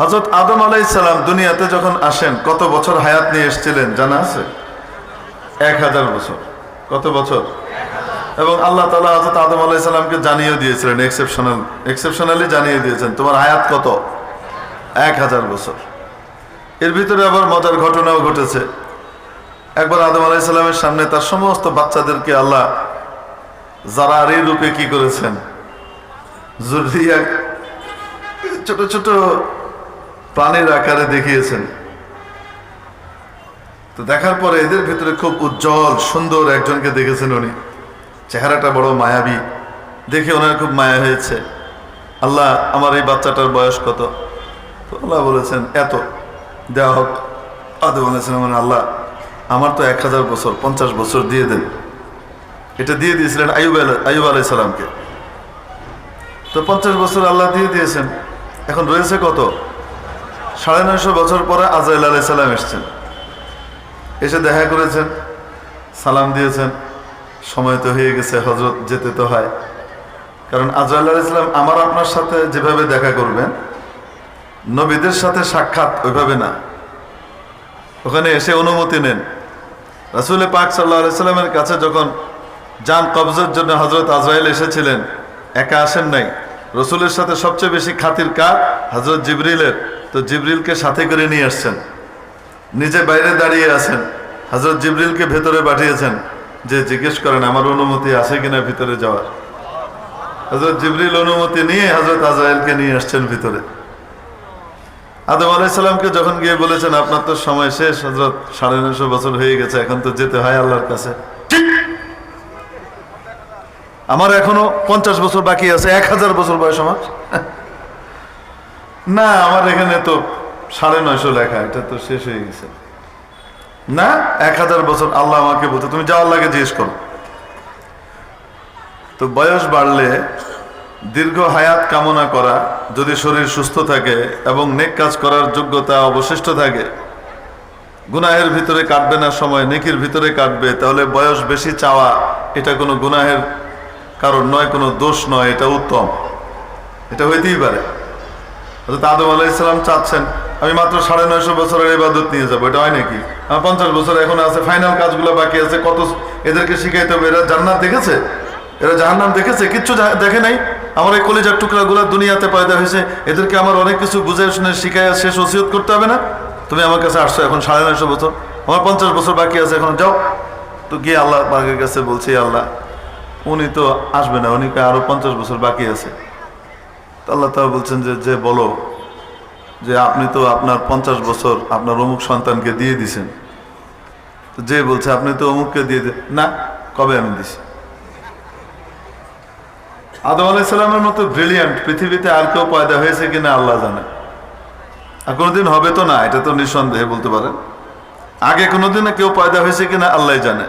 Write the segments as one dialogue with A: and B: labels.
A: হজরত আদম আলাইসালাম দুনিয়াতে যখন আসেন, কত বছর হায়াত নিয়ে এসেছিলেন জানা আছে? এক হাজার বছর। কত বছর? এবং আল্লাহ তালা হজরত আদম আলাইসালামকে জানিয়ে দিয়েছিলেন এক্সেপশনাল এক্সেপশনালি জানিয়ে দিয়েছেন, তোমার হায়াত কত? এক হাজার বছর। এর ভিতরে আবার মজার ঘটনাও ঘটেছে। একবার আদম আলাইসাল্লামের সামনে তার সমস্ত বাচ্চাদেরকে আল্লাহ জারারি রূপে কি করেছেন? জুরিয়া, ছোট ছোট প্রাণীর আকারে দেখিয়েছেন। তো দেখার পরে এদের ভিতরে খুব উজ্জ্বল, সুন্দর একজনকে দেখেছেন উনি। চেহারাটা বড় মায়াবী। দেখে ওনার খুব মায়া হয়েছে। আল্লাহ, আমার এই বাচ্চাটার বয়স কত? তো আল্লাহ বলেছেন, এত। দেওয়া হোক। বলেছেন মানে আল্লাহ, আমার তো এক হাজার বছর, পঞ্চাশ বছর দিয়ে দেন। এটা দিয়ে দিয়েছিলেন আয়ুব আয়ুব আলাই সালামকে। তো পঞ্চাশ বছর আল্লাহ দিয়ে দিয়েছেন। এখন রয়েছে কত? সাড়ে নয়শো বছর পরে আজাইল আলাই সালাম এসছেন। এসে দেখা করেছেন, সালাম দিয়েছেন, সময় তো হয়ে গেছে, হজরত যেতে তো হয়। কারণ আজরাল ইসলাম আমার আপনার সাথে যেভাবে দেখা করবেন, নবীদের সাথে সাক্ষাৎ ওইভাবে না। ওখানে এসে অনুমতি নেন। রাসুল পাক সাল্লাহ সাল্লামের কাছে যখন যান কবজের জন্য হজরত আজরাইল এসেছিলেন, একা আসেন নাই। রসুলের সাথে সবচেয়ে বেশি খাতির কার? হজরত জিবরিলের। তো জিবরিলকে সাথে করে নিয়ে আসছেন। নিজে বাইরে দাঁড়িয়ে আছেন। হজরত জিবরিলকে ভেতরে পাঠিয়েছেন। যে জিজ্ঞেস করেন, আমার অনুমতি আছে কিনা ভিতরে যাওয়ার? হজরত জিবরিল অনুমতি নিয়ে হজরত আজরাইলকে নিয়ে আসছেন ভিতরে। আদম আলাইসাল্লামকে যখন গিয়ে বলেছেন, আপনার তো সময় শেষ হজরত সাড়ে নশো বছর হয়ে গেছে, এখন তো যেতে হয় আল্লাহর কাছে। আমার এখনও পঞ্চাশ বছর বাকি আছে, এক হাজার বছর বয়স আমার। না, আমার এখানে তো সাড়ে নয়শো লেখা, এটা তো শেষ হয়ে গেছে। না, এক হাজার বছর আল্লাহ আমাকে বলতে তুমি যাওয়ার লাগে জিজ্ঞেস করো। তো বয়স বাড়লে দীর্ঘ হায়াত কামনা করা, যদি শরীর সুস্থ থাকে এবং নেক কাজ করার যোগ্যতা অবশিষ্ট থাকে, গুনাহের ভিতরে কাটবে না সময়, নেকির ভিতরে কাটবে, তাহলে বয়স বেশি চাওয়া, এটা কোনো গুনাহের কারণ নয় কোনো দোষ নয়, এটা উত্তম। এটা হইতেই পারে। হযরত আদম আলাইসালাম চাচ্ছেন, আমি মাত্র সাড়ে নয়শো বছরের ইবাদত নিয়ে যাব, এটা হয় নাকি? আমার পঞ্চাশ বছর এখন আছে ফাইনাল কাজগুলো বাকি আছে, কত এদেরকে শিখাইতে হবে, এরা জান্নাত দেখেছে? এরা জাহান্নাম দেখেছে? কিচ্ছু দেখে নাই? আমার এই কলেজার টুকরাগুলো দুনিয়াতে পয়দা হয়েছে, এদেরকে আমার অনেক কিছু বুঝে শুনে শিখাইয়া শেষ ওসিয়ত করতে হবে না? তুমি আমার কাছে আসছো এখন সাড়ে নয়শো বছর, আমার পঞ্চাশ বছর বাকি আছে, এখন যাও। তো গিয়ে আল্লাহ পাকের কাছে বলছি, আল্লাহ উনি তো আসবে না, উনি আরও পঞ্চাশ বছর বাকি আছে? আল্লাহ তাআলা বলছেন যে যে বলো যে আপনি তো আপনার পঞ্চাশ বছর আপনার অমুক সন্তানকে দিয়ে দিছেন। তো যে বলছে, আপনি তো অমুককে দিয়ে দেন না, কবে আমি দিছি? আদম আলাইসাল্লামের মতো ব্রিলিয়ান্ট পৃথিবীতে আর কেউ পয়দা হয়েছে কিনা আল্লাহ জানে। আর কোনোদিন হবে তো না, এটা তো নিঃসন্দেহে বলতে পারেন। আগে কোনোদিন কেউ পয়দা হয়েছে কিনা আল্লাহ জানে।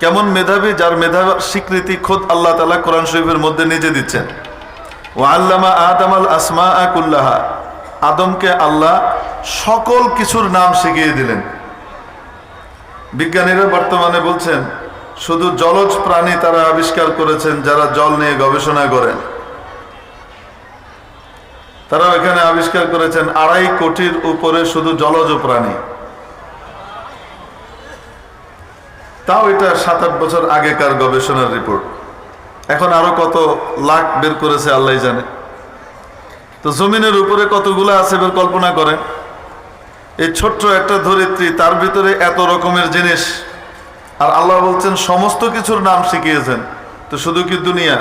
A: কেমন মেধাবী যার মেধা স্বীকৃতি খোদ আল্লাহ তালা কোরআন শরীফের মধ্যে নিজে দিচ্ছেন। ও আল্লামা আদম আল আসমা আকুল্লাহা আদমকে আল্লাহ সকল কিছুর নাম শিখিয়ে দিলেন। বিজ্ঞানীরা বর্তমানে বলছেন, শুধু জলজ প্রাণী তারা আবিষ্কার করেছেন যারা জল নিয়ে গবেষণা করেন। তারা এখানে আবিষ্কার করেছেন আড়াই কোটির উপরে শুধু জলজ প্রাণী। তাও এটা সাত আট বছর আগেকার গবেষণার রিপোর্ট। এখন আরও কত লাখ বের করেছে আল্লাহ জানে। তো জমিনের উপরে কতগুলো আছে এবার কল্পনা করেন। এই ছোট্ট একটা ধরিত্রী, তার ভিতরে এত রকমের জিনিস। আর আল্লাহ বলছেন, সমস্ত কিছুর নাম শিখিয়েছেন। তো শুধু কি দুনিয়া?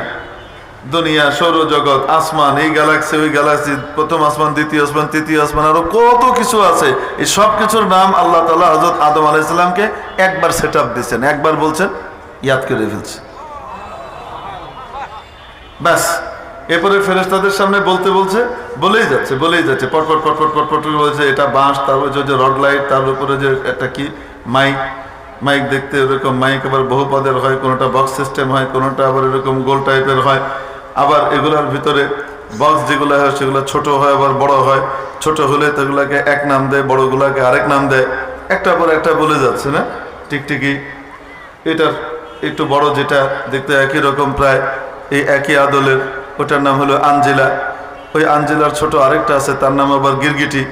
A: দুনিয়া, সৌরজগৎ, আসমান, এই গ্যালাক্সি ওই গ্যালাক্সি প্রথম আসমান, দ্বিতীয় আসমান, তৃতীয় আসমান, আরও কত কিছু আছে। এই সব কিছুর নাম আল্লাহ তালা হজরত আদম আলাইসাল্লামকে একবার সেট আপ দিচ্ছেন একবার বলছেন, ইয়াদ করে ফেলছে। ব্যাস। এরপরে ফেরেস্তাদের সামনে বলতে বলছে, বলেই যাচ্ছে বলেই যাচ্ছে পটপট পটপট পটপট বলছে, এটা বাঁশ, তারপর যে রড লাইট তার উপরে যে একটা কি মাইক মাইক দেখতে এরকম মাইক আবার বহু পদের হয়, কোনোটা বক্স সিস্টেম হয়, কোনোটা আবার এরকম গোল টাইপের হয়। আবার এগুলোর ভিতরে বক্স যেগুলো হয়, সেগুলো ছোট হয়, আবার বড় হয়। ছোট হলে সেগুলোকে এক নাম দেয় বড়গুলোকে আরেক নাম দেয়। একটা পর একটা বলে যাচ্ছে, না? টিকটিকি। এটার একটু বড় যেটা, দেখতে একই রকম প্রায়, এই একই আদলের। ওটার নাম হলো আঞ্জেলা ওই আঞ্জেলার ছোট আরেকটা আছে, তার নাম আবার গিরগিটি।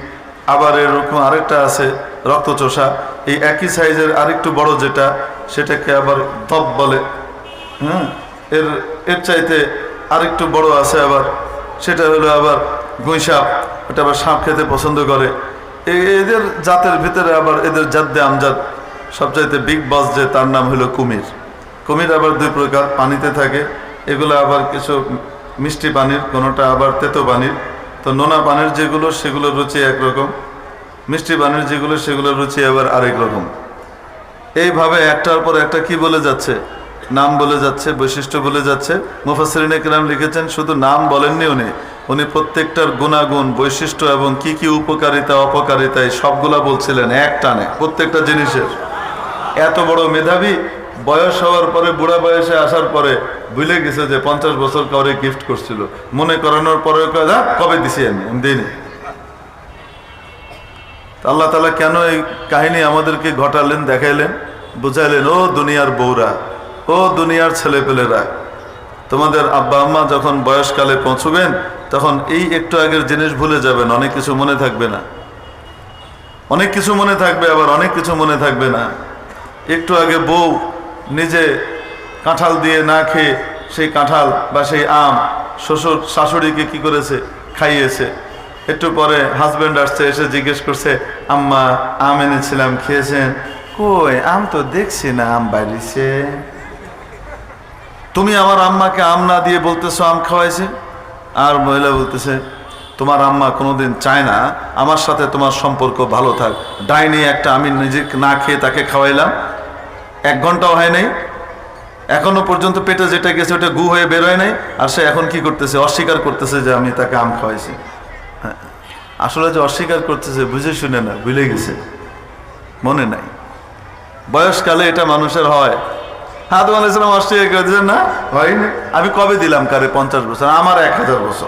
A: আবার এরকম আরেকটা আছে, রক্তচোষা। এই একই সাইজের আরেকটু বড় যেটা, সেটাকে আবার ধপ বলে। হ্যাঁ এর এর চাইতে আরেকটু বড় আছে আবার, সেটা হলো আবার গুঁইসাপ ওটা আবার সাপ খেতে পছন্দ করে। এদের জাতের ভিতরে আবার এদের জাদ্দে আমজাদ, সবচাইতে বিগ বস যে, তার নাম হলো কুমির। কুমির আবার দুই প্রকার, পানিতে থাকে, এগুলো আবার কিছু মিষ্টি পানির, কোনোটা আবার তেতো পানির। তো নোনা পানির যেগুলো সেগুলোর রুচি একরকম, মিষ্টি পানির যেগুলো, সেগুলোর রুচি আবার আরেক রকম। এইভাবে একটার পর একটা কি বলে যাচ্ছে? নাম বলে যাচ্ছে, বৈশিষ্ট্য বলে যাচ্ছে। মুফাসরিনে কিরাম লিখেছেন, শুধু নাম বলেননি উনি উনি প্রত্যেকটার গুণাগুণ, বৈশিষ্ট্য এবং কি কি উপকারিতা, অপকারিতা, এই সবগুলা বলছিলেন এক টানে, প্রত্যেকটা জিনিসের। এত বড় মেধাবী, বয়স হওয়ার পরে, বুড়া বয়সে আসার পরে ভুলে গেছে যে পঞ্চাশ বছর কাউরে গিফট করছিল। মনে করানোর পরে কবে দিছি আমি? দিইনি। আল্লাহ তালা কেন এই কাহিনী আমাদেরকে ঘটালেন, দেখাইলেন? বুঝাইলেন, ও দুনিয়ার বউরা ও দুনিয়ার ছেলেপেলেরা, তোমাদের আব্বা আম্মা যখন বয়সকালে পৌঁছবেন, তখন এই একটু আগের জিনিস ভুলে যাবেন, অনেক কিছু মনে থাকবে না। অনেক কিছু মনে থাকবে, আবার অনেক কিছু মনে থাকবে না। একটু আগে বউ নিজে কাঁঠাল দিয়ে না খেয়ে সেই কাঁঠাল বা সেই আম শ্বশুর শাশুড়িকে কি করেছে? খাইয়েছে। একটু পরে হাজবেন্ড আসছে, এসে জিজ্ঞেস করছে, আম্মা, আম এনেছিলাম, খেয়েছেন? কই, আম তো দেখছি না, আম বাড়িছে। তুমি আমার আম্মাকে আম না দিয়ে বলতেছো আম খাওয়াইছে? আর মহিলা বলতেছে, তোমার আম্মা কোনোদিন চায় না, আমার সাথে তোমার সম্পর্ক ভালো থাক। ডাইনি একটা আমি নিজে না খেয়ে তাকে খাওয়াইলাম। এক ঘন্টাও হয় নাই। এখনও পর্যন্ত পেটে যেটা গেছে ওটা গু হয়ে বেরোয় নাই। আর সে এখন কি করতেছে? অস্বীকার করতেছে যে আমি তাকে আম খাওয়াইছি। হ্যাঁ আসলে যে অস্বীকার করতেছে বুঝে শুনে না, ভুলে গেছে। মনে নাই। বয়সকালে এটা মানুষের হয়। হাত ইসলাম অস্ট্রেলিয়া করে দিলেন না? হয়নি। আমি কবে দিলাম কারে পঞ্চাশ বছর? আমার এক হাজার বছর।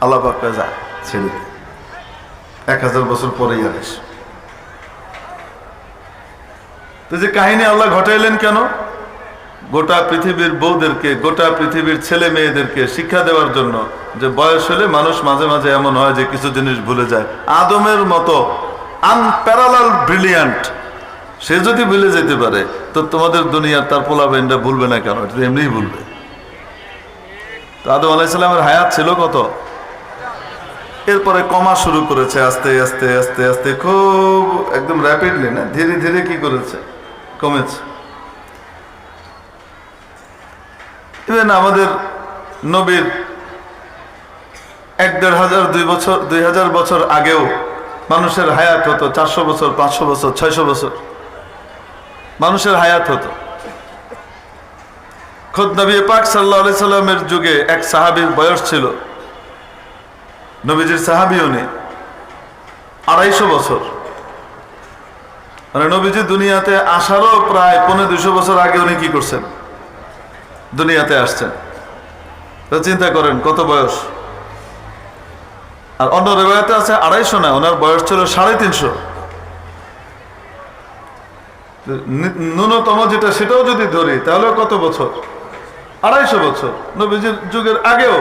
A: আল্লাহ যা, ছেড়ে। এক হাজার বছর পরেই আনিস। তো যে কাহিনী আল্লাহ ঘটাইলেন কেন? গোটা পৃথিবীর বউদেরকে, গোটা পৃথিবীর ছেলে মেয়েদেরকে শিক্ষা দেওয়ার জন্য যে বয়স হলে মানুষ মাঝে মাঝে এমন হয় যে কিছু জিনিস ভুলে যায়। আদমের মতো আনপ্যারালাল ব্রিলিয়ান্ট সে যদি ভুলে যেতে পারে তো তোমাদের দুনিয়ার তার পোলা বেনটা ভুলবে না কেন? এটা এমনিই ভুলবে। তো আদম আলাইসাল্লামের হায়াত ছিল কত? এরপরে কমা শুরু করেছে, আস্তে আস্তে আস্তে আস্তে, খুব একদম র্যাপিডলি না? ধীরে ধীরে কি করেছে? কমেছে। ইভেন আমাদের নবীর এক দেড় হাজার, দুই বছর, দুই হাজার বছর আগেও মানুষের হায়াত হতো, চারশো বছর, পাঁচশো বছর, ছয়শো বছর। মানুষের হায়াত হতো। খোদ নবী পাক সাল্লাহ সাল্লামের যুগে এক সাহাবির বয়স ছিল। নবীজির সাহাবি উনি আড়াইশো বছর। মানে নবীজি দুনিয়াতে আসারও প্রায় পনেরো দুশো বছর আগে উনি কি করছেন? দুনিয়াতে আসছেন। চিন্তা করেন, কত বয়স? আর অন্য রেবায়তে আছে আড়াইশো না, ওনার বয়স ছিল সাড়ে তিনশো। ন্যূনতম যেটা সেটাও যদি ধরি, তাহলে কত বছর? আড়াইশো বছর। নবীজির যুগের আগেও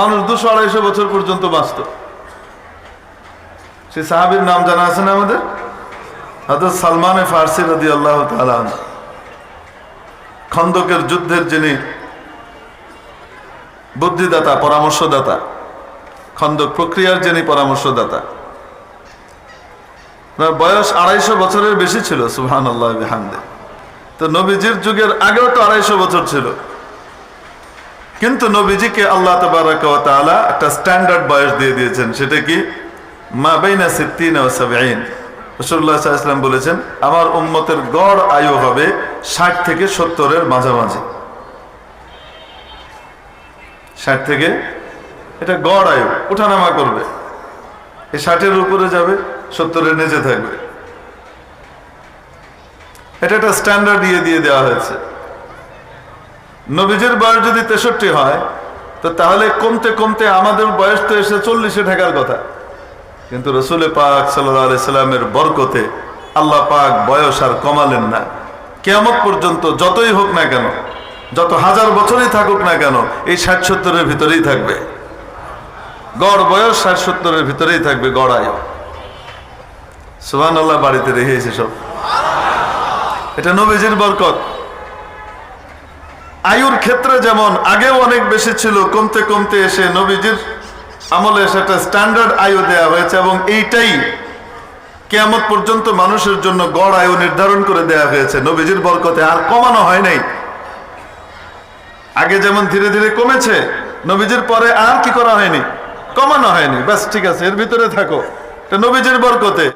A: মানুষ দুশো আড়াইশো বছর পর্যন্ত বাঁচত। সে সাহাবির নাম জানা আছে না আমাদের? হাজরত সালমানে ফার্সি রাদি আল্লাহ খন্দকের যুদ্ধের যিনি বুদ্ধিদাতা, পরামর্শদাতা, খন্দক প্রক্রিয়ার যিনি পরামর্শদাতা বয়স আড়াইশো বছরের বেশি ছিল সুহান আল্লাহ হামদে তো নবীজির যুগের আগেও তো আড়াইশো বছর ছিল। কিন্তু নবীজিকে আল্লাহ তালা একটা স্ট্যান্ডার্ড বয়স দিয়ে দিয়েছেন, সেটা কি? মা বাইনা সিদ্দিন ও সাবেইন বলেছেন, আমার উম্মতের গড় আয়ু হবে ষাট থেকে সত্তরের মাঝামাঝি। ষাট থেকে? এটা গড় আয়ু, উঠানামা করবে। এই ষাটের উপরে যাবে। সত্তরের নিচে থাকবে। এটা একটা স্ট্যান্ডার্ড দিয়ে দিয়ে দেওয়া হয়েছে। নবীজের বয়স যদি তেষট্টি হয়, তো তাহলে কমতে কমতে আমাদের বয়স তো এসে চল্লিশে ঢাকার কথা। কিন্তু রসুল পাক সাল্লামের বরকতে আল্লাহ পাক বয়স আর কমালেন না। কেমন পর্যন্ত যতই হোক না কেন, যত হাজার বছরই থাকুক না কেন, এই ষাট সত্তরের ভিতরেই থাকবে। গড় বয়স ষাট সত্তরের ভিতরেই থাকবে, গড় আয়ু। সুহান আল্লাহ বাড়িতে রেখেছে সব। এটা নবীজির বরকত। আয়ুর ক্ষেত্রে যেমন আগেও অনেক বেশি ছিল, কমতে কমতে এসে নবীজির আমলে সেটা স্ট্যান্ডার্ড আয়ু দেয়া হয়েছে এবং এইটাই কেয়ামত পর্যন্ত মানুষের জন্য গড় আয়ু নির্ধারণ করে দেয়া হয়েছে। নবীজির বরকতে আর কমানো হয় নাই। আগে যেমন ধীরে ধীরে কমেছে, নবীজির পরে আর কি করা হয়নি? কমানো হয়নি। ব্যাস, ঠিক আছে, এর ভিতরে থাকো। নবীজির বরকতে।